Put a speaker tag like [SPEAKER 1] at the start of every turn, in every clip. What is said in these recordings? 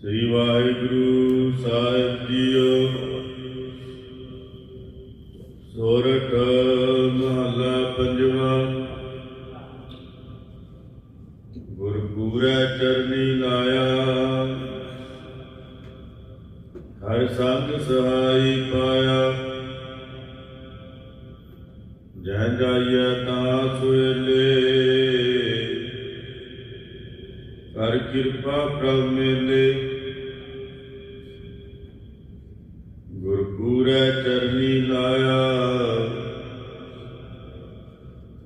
[SPEAKER 1] ਸ੍ਰੀ ਵਾਹਿਗੁਰੂ ਸਾਹਿਬ JIO. ਸੋਰਠ ਮਹਲਾ ਪੰਜਵਾਂ। ਗੁਰਪੂਰੈ ਚਰਨੀ ਲਾਇਆ। ਹਰ ਸੰਗ ਸਹਾਈ ਪਾਇਆ। ਜਹ ਜਾਈਐ ਤਾ ਸੁਏਲੇ ਕਰ ਕਿਰਪਾ ਪ੍ਰਭ ਮੇਲੇ। ਗੁਰਪੂਰੈ ਚਰਨੀ ਲਾਇਆ।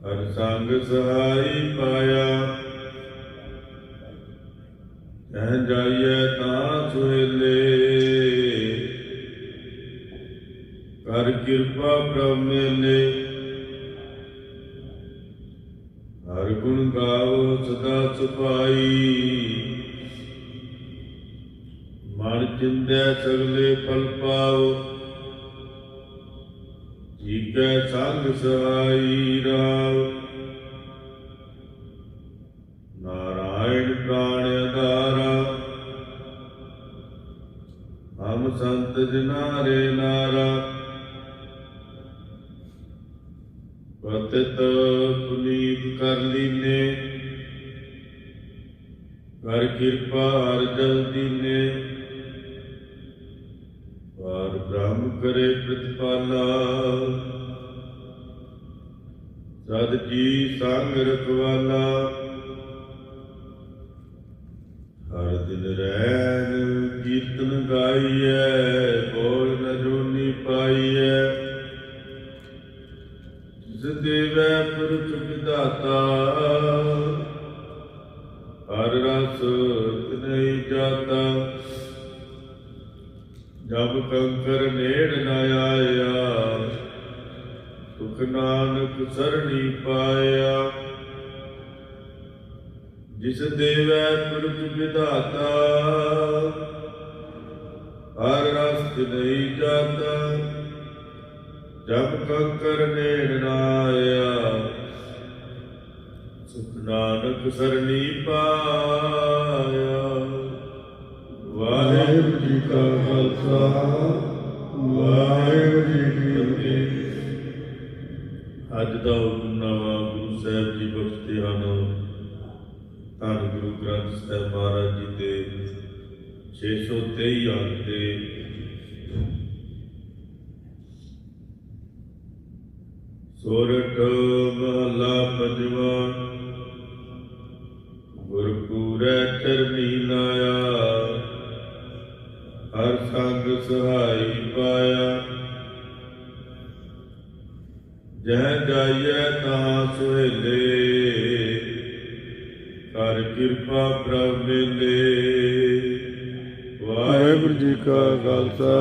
[SPEAKER 1] ਹਰ ਸੰਗ ਸਹਾਈ ਪਾਇਆ। ਜਹ ਜਾਈਏ ਤਾਂ ਸੁਏਲੇ ਕਰ ਕਿਰਪਾ ਪ੍ਰਭ ਮੇਲੇ। ਹਰ ਗੁਣ ਗਾਵੋ ਸਦਾ ਸੁਭਾਈ। ਮਨ ਚਿੰਦੈ ਸਗਲੇ ਫਲ ਪਾਓ ਜੀ ਕੈ ਸੰਗ ਸਹਾਈ ਰਾਵ। ਨਾਰਾਇਣ ਪ੍ਰਾਣ ਅਧਾਰਾ, ਹਮ ਸੰਤ ਜਨਾਰੇ ਨਾਰਾ। ਪਤਿਤ ਕਰ ਕਿਰਪਾ ਹਰ ਜਲ ਦੀਨੇ ਪਾਰ ਬ੍ਰਹਮ ਕਰੇ ਪ੍ਰਤਿਪਾਲਾ। ਸਦ ਜੀ ਸੰਗ ਰਖਵਾਲਾ। ਹਰ ਦਿਨ ਰਹਿ ਜਿਸ ਦੇਵੈ ਪੁਰਖ ਵਿਦਾਤਾ ਹਰ ਰਸ ਨਹੀਂ ਜਾਤਾ। ਜਬ ਕੰਕਰ ਨੇੜ ਨ ਆਇਆ, ਸੁਖ ਨਾਨਕ ਸਰਣੀ ਪਾਇਆ। ਜਿਸ ਦੇਵੈ ਪੁਰਖ ਵਿਦਾਤਾ ਹਰ ਰਸ ਨਹੀਂ ਜਾਤਾ। ਜਬ ਕੰਕਰ ਨੇੜ ਸੁਖ ਨਾਨਕ ਸਰਣੀ ਪਾਇਆ। ਵਾਹਿਗੁਰੂ ਜੀ ਕਾ ਖਾਲਸਾ, ਵਾਹਿਗੁਰੂ ਜੀ ਕੀ ਫਤਿਹ। ਅੱਜ ਦਾ ਹੁਕਮਨਾਮਾ ਗੁਰੂ ਸਾਹਿਬ ਜੀ ਬਖਸ਼ਦੇ ਹਨ। ਧੰਨ ਗੁਰੂ ਗ੍ਰੰਥ ਸਾਹਿਬ ਮਹਾਰਾਜ ਜੀ ਦੇ 623 ਅੰਕ ਦੇ ਸੋਰਠ ਮਹਲਾ ਪੰਜਵਾ ਗੁਰਪੂਰੈ ਚਰਨੀ ਲਾਇਆ ਹਰ ਸੰਗ ਸਹਾਈ ਪਾਇਆ। ਜਹ ਜਾਈਐ ਤਾ ਸੁਹੇਲੇ ਕਰ ਕਿਰਪਾ ਪ੍ਰਭ ਮੇਲੇ।
[SPEAKER 2] ਵਾਹਿਗੁਰੂ ਜੀ ਕਾ ਖਾਲਸਾ